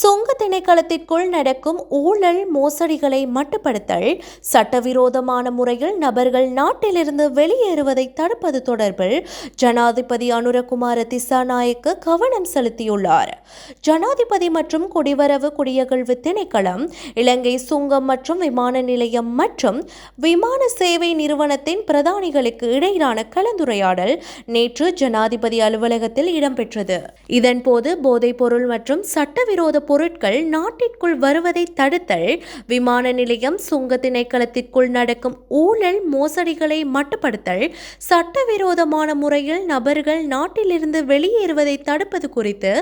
சுங்க திணைக்களத்திற்குள் நடக்கும் ஊழல் மோசடிகளை மட்டுப்படுத்தல் சட்டவிரோதமான முறையில் நபர்கள் நாட்டிலிருந்து வெளியேறுவதை தடுப்பது தொடர்பில் ஜனாதிபதி அனுரகுமார திசாநாயக்கு கவனம் செலுத்தியுள்ளார். ஜனாதிபதி மற்றும் குடிவரவு குடியகழ்வு திணைக்களம் இலங்கை சுங்கம் மற்றும் விமான நிலையம் மற்றும் விமான சேவை நிறுவனத்தின் பிரதானிகளுக்கு இடையிலான கலந்துரையாடல் நேற்று ஜனாதிபதி அலுவலகத்தில் இடம்பெற்றது. இதன்போது போதைப்பொருள் மற்றும் சட்டவிரோத பொருட்கள் நாட்டிற்குள் வருவதை தடுத்தல் விமான நிலையம் சுங்க திணைக்களத்திற்குள் நடக்கும் ஊழல் மோசடிகளை மட்டுப்படுத்தல் சட்டவிரோதமான முறையில் நபர்கள் நாட்டிலிருந்து வெளியேறுவதை தடுப்பது குறித்து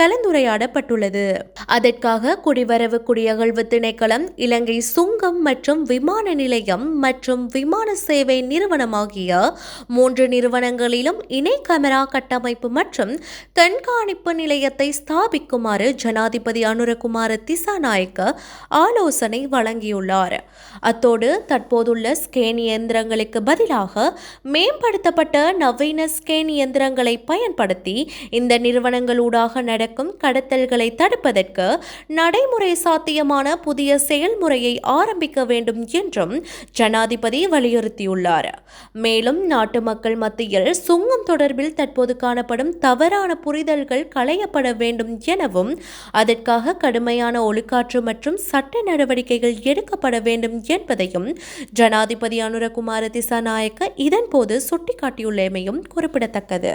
கலந்துரையாடப்பட்டுள்ளது. அதற்காக குடிவரவு குடியகழ்வு திணைக்களம் இலங்கை சுங்கம் மற்றும் விமான நிலையம் மற்றும் விமான சேவை நிறுவனம் ஆகிய மூன்று நிறுவனங்களிலும் இணை கேமரா கட்டமைப்பு மற்றும் கண்காணிப்பு நிலையத்தை ஸ்தாபிக்குமாறு ஜனாதிபதி அனுரகுமார திசாநாயக்க ஆலோசனை வழங்கியுள்ளார். அத்தோடு தற்போதுள்ள ஸ்கேன் இயந்திரங்களுக்கு பதிலாக மேம்படுத்தப்பட்ட நவீன ஸ்கேன் இயந்திரங்களை பயன்படுத்தி இந்த நிறுவனங்களூடாக நடக்கும் கடத்தல்களை தடுப்பதற்கு நடைமுறை சாத்தியமான புதிய செயல்முறையை ஆரம்பிக்க வேண்டும் என்றும் ஜனாதிபதி வலியுறுத்தியுள்ளார். மேலும் நாட்டு மக்கள் மத்தியில் சுங்கம் தொடர்பில் தற்போது காணப்படும் தவறான புரிதல்கள் களையப்பட வேண்டும் எனவும் அதற்காக கடுமையான ஒழுக்காற்று மற்றும் சட்ட நடவடிக்கைகள் எடுக்கப்பட வேண்டும் என்பதையும் ஜனாதிபதி அனுரகுமார திசாநாயக்க இதன்போது சுட்டிக்காட்டியுள்ளமையும் குறிப்பிடத்தக்கது.